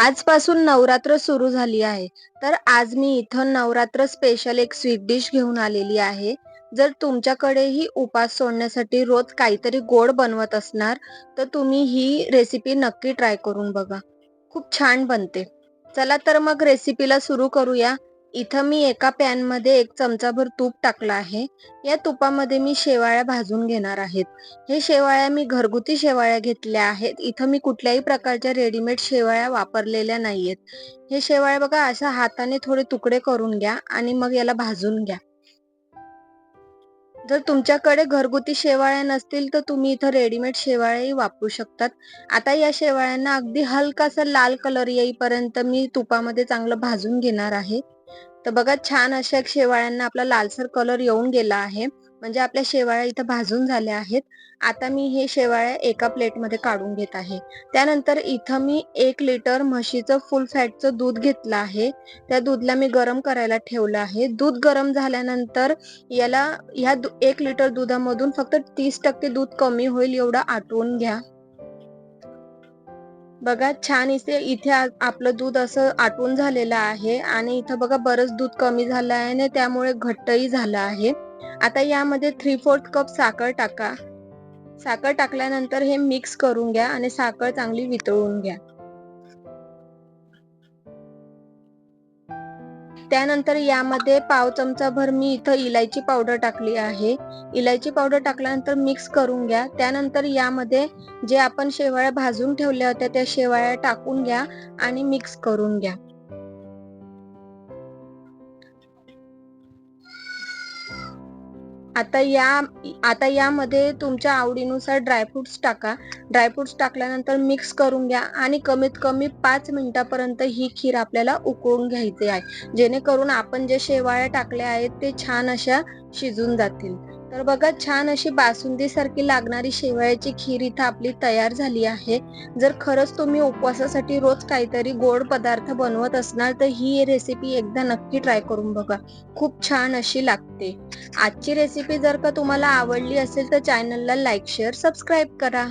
आजपासून नवरात्र सुरू झाली आहे. तर आज मी इथं नवरात्र स्पेशल एक स्वीट डिश घेऊन आलेली आहे. जर तुमच्याकडेही उपास सोडण्यासाठी रोज काहीतरी गोड बनवत असणार तर तुम्ही ही रेसिपी नक्की ट्राय करून बघा. खूप छान बनते. चला तर मग रेसिपीला सुरू करूया. इथं मी एका पॅनमध्ये एक चमचाभर तूप टाकलं आहे. या तुपामध्ये मी शेवाळ्या भाजून घेणार आहेत. हे शेवाळ्या मी घरगुती शेवाळ्या घेतल्या आहेत. इथं मी कुठल्याही प्रकारच्या रेडीमेड शेवाळ्या वापरलेल्या नाहीयेत. हे शेवाळ्या बघा अशा हाताने थोडे तुकडे करून घ्या आणि मग याला भाजून घ्या. जर तुमच्याकडे घरगुती शेवाळ्या नसतील तर तुम्ही इथं रेडीमेड शेवाळ्याही वापरू शकतात. आता या शेवाळ्यांना अगदी हलकासा लाल कलर येईपर्यंत मी तुपामध्ये चांगलं भाजून घेणार आहे. तर बघा छान अशा शेवाळ्यांना आपला लालसर कलर येऊन गेला आहे. म्हणजे आपल्या शेवाळ्या इथं भाजून झाल्या आहेत. आता मी हे शेवाळ्या एका प्लेटमध्ये काढून घेत आहे. त्यानंतर इथं मी एक लिटर म्हशीचं फुल फॅटचं दूध घेतलं आहे. त्या दूधला मी गरम करायला ठेवलं आहे. दूध गरम झाल्यानंतर याला ह्या एक लिटर दुधामधून फक्त तीस टक्के दूध कमी होईल एवढं आटवून घ्या. बघा छान इथे इथे आपलं दूध असं आटून झालेलं आहे आणि इथं बघा बरंच दूध कमी झालं आहे आणि त्यामुळे घट्टही झालं आहे. आता यामध्ये थ्री फोर्थ कप साखर टाका. साखर टाकल्यानंतर हे मिक्स करून घ्या आणि साखर चांगली वितळून घ्या. त्यानंतर यामध्ये पाव चमचा भर मी इथं इलायची पावडर टाकली आहे. इलायची पावडर टाकल्यानंतर मिक्स करून घ्या. त्यानंतर यामध्ये जे आपण शेवाळ्या भाजून ठेवल्या होत्या त्या शेवाळ्या टाकून घ्या आणि मिक्स करून घ्या. आता या आता यामध्ये तुमच्या आवडीनुसार ड्रायफ्रुट्स टाका. ड्रायफ्रुट्स टाकल्यानंतर मिक्स करून घ्या आणि कमीत कमी पाच मिनिटापर्यंत ही खीर आपल्याला उकळून घ्यायची आहे. जेणेकरून आपण जे शेवाळ्या टाकल्या आहेत ते छान अशा शिजून जातील. तर बघा छान अशी बासुंदी सारखी लागणारी शेवयाची खीर इथं आपली तयार झाली आहे. जर खरंच तुम्ही उपवासासाठी रोज काहीतरी गोड पदार्थ बनवत असणार तर ही रेसिपी एकदा नक्की ट्राय करून बघा. खूप छान अशी लागते. आजची रेसिपी जर का तुम्हाला आवडली असेल तर चॅनलला लाईक शेअर सबस्क्राईब करा.